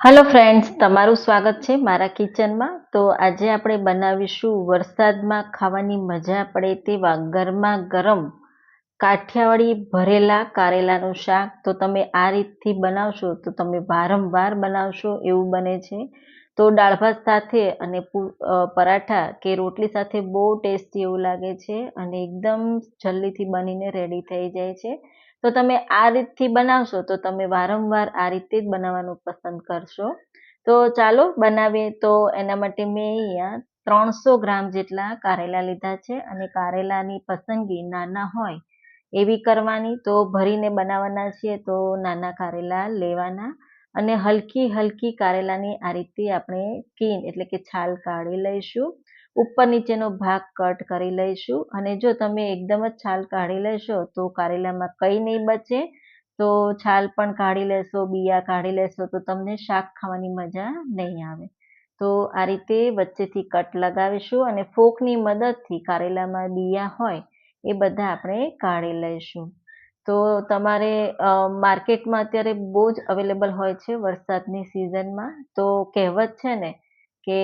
Hello friends તમારું સ્વાગત છે મારા કિચનમાં. તો આજે આપણે બનાવીશું વરસાદમાં ખાવાની મજા પડે તેવા ગરમા ગરમ કાઠિયાવાડી ભરેલા કારેલાનું શાક. તો તમે આ રીતથી બનાવશો તો તમે વારંવાર બનાવશો એવું બને છે. તો દાળ ભાત સાથે અને પરાઠા કે રોટલી સાથે બહુ ટેસ્ટી એવું લાગે છે અને એકદમ જલ્દીથી બનીને રેડી થઈ જાય છે. તો તમે આ રીતથી બનાવશો, તો તમે વારંવાર આ રીતે જ બનાવવાનું પસંદ કરશો. તો ચાલો બનાવીએ. તો એના માટે મેં અહીંયા ત્રણસો ગ્રામ જેટલા કારેલા લીધા છે અને કારેલાની પસંદગી નાના હોય એવી કરવાની. તો ભરીને બનાવવાના છીએ તો નાના કારેલા લેવાના અને હલકી હલકી કારેલાની આ રીતે આપણે સ્કીન એટલે કે છાલ કાઢી લઈશું. ઉપર નીચેનો ભાગ કટ કરી લઈશું. અને જો તમે એકદમ જ છાલ કાઢી લેશો, તો કારેલામાં કંઈ નહીં બચે. તો છાલ પણ કાઢી લેશો, બિયા કાઢી લેશો, તો તમને શાક ખાવાની મજા નહીં આવે. તો આ રીતે વચ્ચેથી કટ લગાવીશું અને ફોકની મદદથી કારેલામાં બિયા હોય, એ બધા આપણે કાઢી લઈશું. તો તમારે માર્કેટમાં અત્યારે બહુ જ અવેલેબલ હોય છે વરસાદની સિઝનમાં. તો કહેવત છે ને કે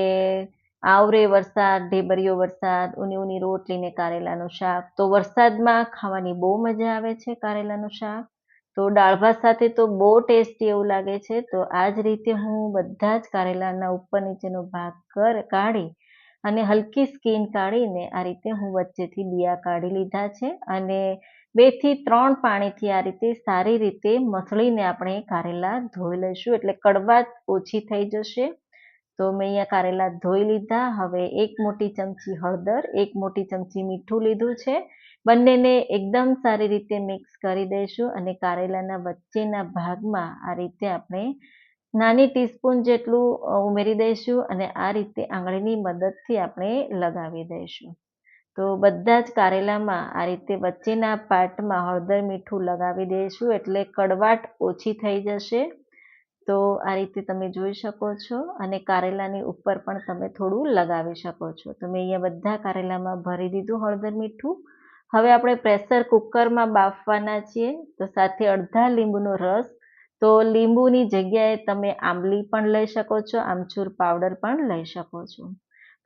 આવરે વરસાદ, ઢેબરિયો વરસાદ, ઉની ઉની રોટલીને કારેલાનું શાક. તો વરસાદમાં ખાવાની બહુ મજા આવે છે કારેલાનું શાક. તો દાળ ભાત સાથે તો બહુ ટેસ્ટી એવું લાગે છે. તો આ જ રીતે હું બધા જ કારેલાના ઉપર નીચેનો ભાગ કર, કાઢી અને હલકી સ્કીન કાઢીને આ રીતે હું વચ્ચેથી બિયા કાઢી લીધા છે. અને બેથી ત્રણ પાણીથી આ રીતે સારી રીતે મસળીને આપણે કારેલા ધોઈ લઈશું. એટલે કડવાશ ઓછી થઈ જશે. તો મેં અહીંયા કારેલા ધોઈ લીધા. હવે એક મોટી ચમચી હળદર, એક મોટી ચમચી મીઠું લીધું છે. બંનેને એકદમ સારી રીતે મિક્સ કરી દઈશું અને કારેલાના વચ્ચેના ભાગમાં આ રીતે આપણે નાની ટીસ્પૂન જેટલું ઉમેરી દઈશું અને આ રીતે આંગળીની મદદથી આપણે લગાવી દઈશું. તો બધા જ કારેલામાં આ રીતે વચ્ચેના પાર્ટમાં હળદર મીઠું લગાવી દઈશું એટલે કડવાટ ઓછી થઈ જશે. તો આ રીતે તમે જોઈ શકો છો અને કારેલાની ઉપર પણ તમે થોડું લગાવી શકો છો. તો મેં અહીંયા બધા કારેલામાં ભરી દીધું હળદર મીઠું. હવે આપણે પ્રેશર કુકરમાં બાફવાના છીએ તો સાથે અડધા લીંબુનો રસ. તો લીંબુની જગ્યાએ તમે આંબલી પણ લઈ શકો છો, આમચૂર પાવડર પણ લઈ શકો છો.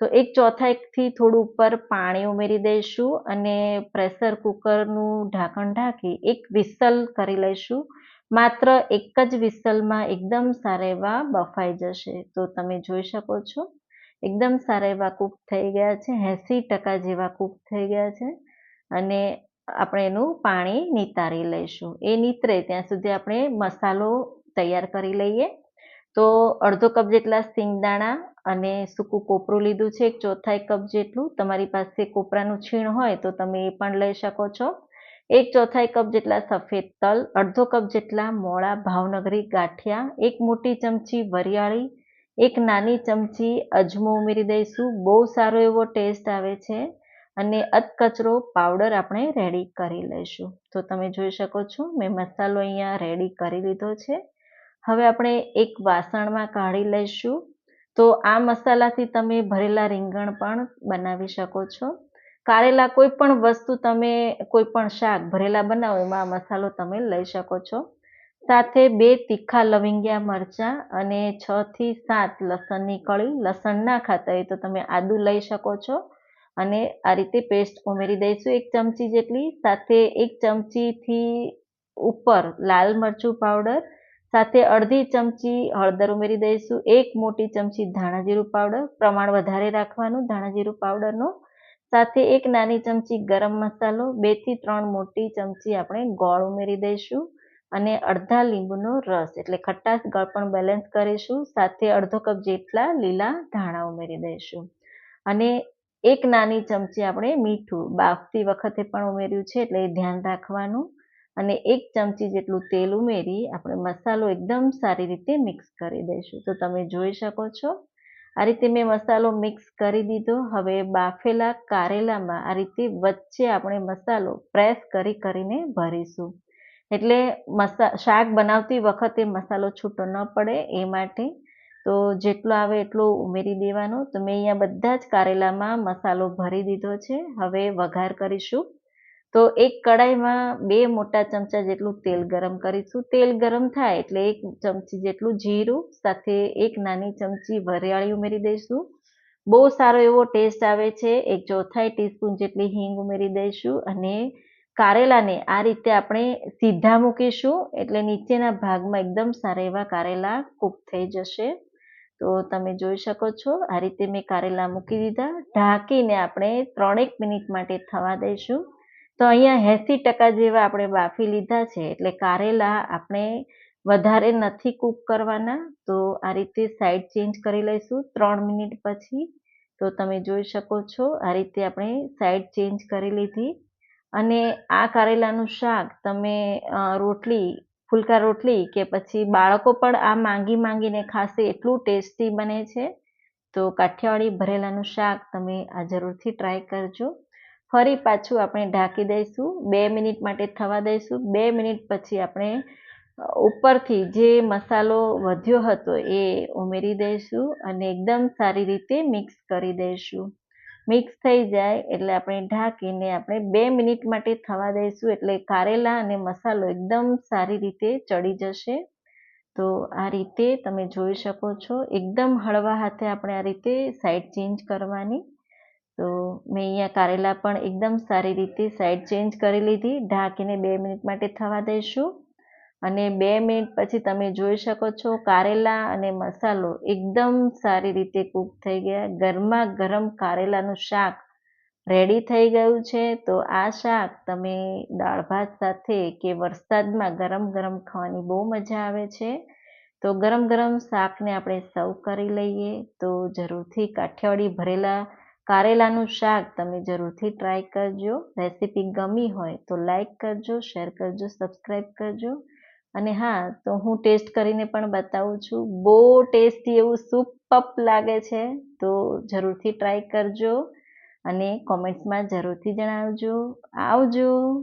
તો એક ચોથાઈથી થોડું ઉપર પાણી ઉમેરી દઈશું અને પ્રેશર કુકરનું ઢાંકણ ઢાંકી એક વિસલ કરી લઈશું. માત્ર એક જ વિસલમાં એકદમ સારા એવા બફાઈ જશે. તો તમે જોઈ શકો છો, એકદમ સારા એવા કૂક થઈ ગયા છે, એંસી ટકા જેવા કૂક થઈ ગયા છે અને આપણે એનું પાણી નિતારી લઈશું. એ નીતરે ત્યાં સુધી આપણે મસાલો તૈયાર કરી લઈએ. તો અડધો કપ જેટલા સિંગદાણા અને સૂકું કોપરું લીધું છે, એક ચોથાઈ કપ જેટલું. તમારી પાસે કોપરાનું છીણ હોય તો તમે એ પણ લઈ શકો છો. એક ચોથાઈ કપ જેટલા સફેદ તલ, અડધો કપ જેટલા મોળા ભાવનગરી ગાંઠિયા, એક મોટી ચમચી વરિયાળી, એક નાની ચમચી અજમો ઉમેરી દઈશું. બહુ સારો એવો ટેસ્ટ આવે છે અને અધકચરો પાવડર આપણે રેડી કરી લઈશું. તો તમે જોઈ શકો છો, મેં મસાલો અહીંયા રેડી કરી લીધો છે. હવે આપણે એક વાસણમાં કાઢી લઈશું. તો આ મસાલાથી તમે ભરેલા રીંગણ પણ બનાવી શકો છો. કારેલા કોઈ પણ વસ્તુ તમે કોઈ પણ શાક ભરેલા બનાવો, એમાં મસાલો તમે લઈ શકો છો. સાથે બે તીખા લવિંગિયા મરચાં અને છ થી સાત લસણની કળી. લસણ ના ખાતા હોય તો તમે આદુ લઈ શકો છો અને આ રીતે પેસ્ટ ઉમેરી દઈશું એક ચમચી જેટલી. સાથે એક ચમચીથી ઉપર લાલ મરચું પાવડર. સાથે અડધી ચમચી હળદર ઉમેરી દઈશું. એક મોટી ચમચી ધાણા જીરું પાવડર. પ્રમાણ વધારે રાખવાનું ધાણા જીરું પાવડરનું. સાથે એક નાની ચમચી ગરમ મસાલો બેથી ત્રણ મોટી ચમચી આપણે ગોળ ઉમેરી દઈશું અને અડધા લીંબુનો રસ એટલે ખટાશ ગળ પણ બેલેન્સ કરીશું. સાથે અડધો કપ જેટલા લીલા ધાણા ઉમેરી દઈશું. અને એક નાની ચમચી આપણે મીઠું બાફતી વખતે પણ ઉમેર્યું છે એટલે ધ્યાન રાખવાનું. અને એક ચમચી જેટલું તેલ ઉમેરી આપણે મસાલો એકદમ સારી રીતે મિક્સ કરી દઈશું. તો તમે જોઈ શકો છો આ રીતે મેં મસાલો મિક્સ કરી દીધો. હવે બાફેલા કારેલામાં આ રીતે વચ્ચે આપણે મસાલો પ્રેસ કરી કરીને ભરીશું. એટલે મસા, શાક બનાવતી વખતે મસાલો છૂટો ન પડે એ માટે. તો જેટલો આવે એટલો ઉમેરી દેવાનો. તો મેં અહીંયા બધા જ કારેલામાં મસાલો ભરી દીધો છે. હવે વઘાર કરીશું. તો એક કડાઈમાં બે મોટા ચમચા જેટલું તેલ ગરમ કરીશું. તેલ ગરમ થાય એટલે એક ચમચી જેટલું જીરું, સાથે એક નાની ચમચી વરિયાળી ઉમેરી દઈશું. બહુ સારો એવો ટેસ્ટ આવે છે. એક ચોથાઈ ટીસ્પૂન જેટલી હિંગ ઉમેરી દઈશું અને કારેલાને આ રીતે આપણે સીધા મૂકીશું એટલે નીચેના ભાગમાં એકદમ સારા એવા કારેલા કૂક થઈ જશે. તો તમે જોઈ શકો છો, આ રીતે મેં કારેલા મૂકી દીધા. ઢાંકીને આપણે ત્રણેક મિનિટ માટે થવા દઈશું. તો અહીંયા એંસી ટકા જેવા આપણે બાફી લીધા છે. એટલે કારેલા આપણે વધારે નથી કૂક કરવાના. તો આ રીતે સાઈડ ચેન્જ કરી લઈશું ત્રણ મિનિટ પછી. તો તમે જોઈ શકો છો આ રીતે આપણે સાઈડ ચેન્જ કરી લીધી. અને આ કારેલાનું શાક તમે રોટલી, ફુલકા રોટલી કે પછી બાળકો પણ આ માંગી માંગીને ખાશે એટલું ટેસ્ટી બને છે. તો કાઠિયાવાડી ભરેલાનું શાક તમે આ જરૂરથી ટ્રાય કરજો. ફરી પાછું આપણે ઢાંકી દઈશું, બે મિનિટ માટે થવા દઈશું, બે મિનિટ પછી આપણે ઉપરથી જે મસાલો વધ્યો હતો એ ઉમેરી દઈશું અને એકદમ સારી રીતે મિક્સ કરી દઈશું. મિક્સ થઈ જાય એટલે આપણે ઢાંકીને આપણે બે મિનિટ માટે થવા દઈશું એટલે કારેલા અને મસાલો એકદમ સારી રીતે ચડી જશે. તો આ રીતે તમે જોઈ શકો છો, એકદમ હળવા હાથે આપણે આ રીતે સાઈડ ચેન્જ કરવાની. તો મેં અહીંયા કારેલા પણ એકદમ સારી રીતે સાઈડ ચેન્જ કરી લીધી. ઢાંકીને બે મિનિટ માટે થવા દઈશું. અને બે મિનિટ પછી તમે જોઈ શકો છો કારેલા અને મસાલો એકદમ સારી રીતે કૂક થઈ ગયા. ગરમા ગરમ કારેલાનું શાક રેડી થઈ ગયું છે. તો આ શાક તમે દાળ ભાત સાથે કે વરસાદમાં ગરમ ગરમ ખાવાની બહુ મજા આવે છે. તો ગરમ ગરમ શાકને આપણે સર્વ કરી લઈએ. તો જરૂરથી કાઠિયાવાડી ભરેલા કારેલાનું શાક તમે જરૂરથી ટ્રાય કરજો. રેસીપી ગમી હોય તો લાઈક કરજો શેર કરજો સબસ્ક્રાઈબ કરજો. અને હા, તો હું ટેસ્ટ કરીને પણ બતાવું છું. બહુ ટેસ્ટી એવું સુપઅપ લાગે છે, તો જરૂરથી ટ્રાય કરજો. અને કોમેન્ટ્સમાં જરૂરથી જણાવજો. આવજો!